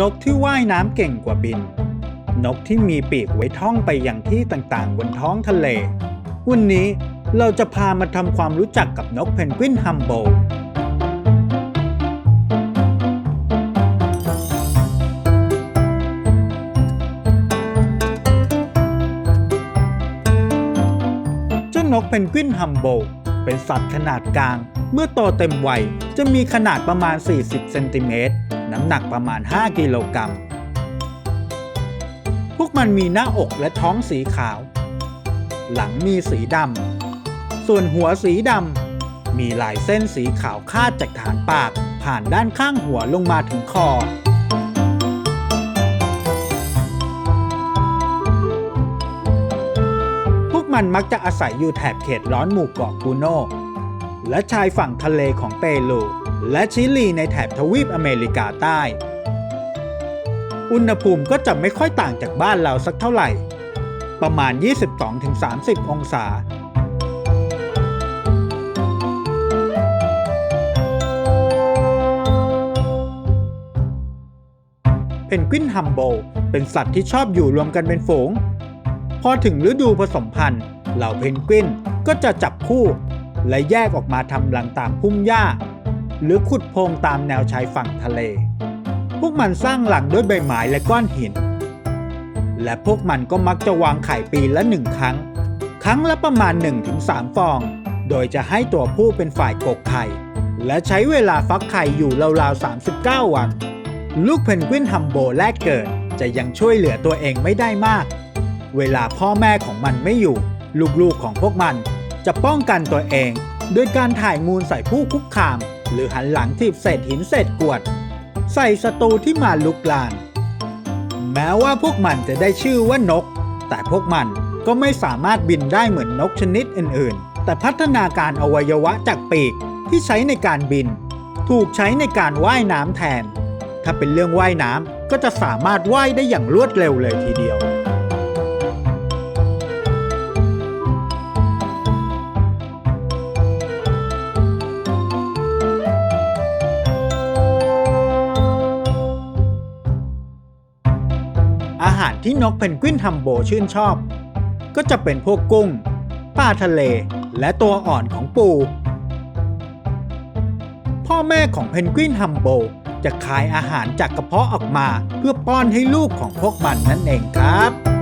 นกที่ว่ายน้ำเก่งกว่าบิน นกที่มีปีกไว้ท่องไปยังที่ต่างๆ บนท้องทะเล วันนี้เราจะพามาทำความรู้จักกับนกเพนกวินฮัมโบลเจ้านกเพนกวินฮัมโบลเป็นสัตว์ขนาดกลาง เมื่อโตเต็มวัยจะมีขนาดประมาณ 40 เซนติเมตร น้ำหนักประมาณ 5 กิโลกรัม พวกมันมีหน้าอกและท้องสีขาว หลังมีสีดำ ส่วนหัวสีดำ มีลายเส้นสีขาวคาดจากฐานปาก ผ่านด้านข้างหัวลงมาถึงคอพวกมันมักจะอาศัยอยู่แถบเขตร้อนหมู่เกาะกูโน และชายฝั่งทะเลของเปรูและชิลีในแถบทวีปอเมริกาใต้ อุณหภูมิก็จะไม่ค่อยต่างจากบ้านเราสักเท่าไหร่ ประมาณ 22-30 องศาเพนกวินฮัมโบลเป็นสัตว์ที่ชอบอยู่รวมกันเป็นฝูง พอถึงฤดูผสมพันธุ์ เหล่าเพนกวินก็จะจับคู่ และแยกออกมาทำรังตามพุ่มหญ้า หรือขุดโพรงตามแนวชายฝั่งทะเล พวกมันสร้างหลังด้วยใบไม้และก้อนหิน และพวกมันก็มักจะวางไข่ปีละหนึ่งครั้ง ครั้งละประมาณ 1-3 ฟอง โดยจะให้ตัวผู้เป็นฝ่ายกกไข่ และใช้เวลาฟักไข่อยู่ราวๆ 39 วัน ลูกเพนกวินฮัมโบแรกเกิดจะยังช่วยเหลือตัวเองไม่ได้มาก เวลาพ่อแม่ของมันไม่อยู่ ลูกๆของพวกมัน จะป้องกันตัวเอง โดยการถ่ายมูลใส่ผู้คุกคาม หรือหันหลังทีบเศษหินเศษกวด ใส่ศัตรูที่มาลุกลาน แม้ว่าพวกมันจะได้ชื่อว่านก แต่พวกมันก็ไม่สามารถบินได้เหมือนนกชนิดอื่น ๆ แต่พัฒนาการอวัยวะจากปีกที่ใช้ในการบิน ถูกใช้ในการว่ายน้ำแทน ถ้าเป็นเรื่องว่ายน้ำก็จะสามารถว่ายได้อย่างรวดเร็วเลยทีเดียว ที่นกเพนกวินฮัมโบชื่นชอบ ก็จะเป็นพวกกุ้งปลาทะเล และตัวอ่อนของปู พ่อแม่ของเพนกวินฮัมโบจะคายอาหารจากกระเพาะออกมาเพื่อป้อนให้ลูกของพวกมันนั่นเองครับ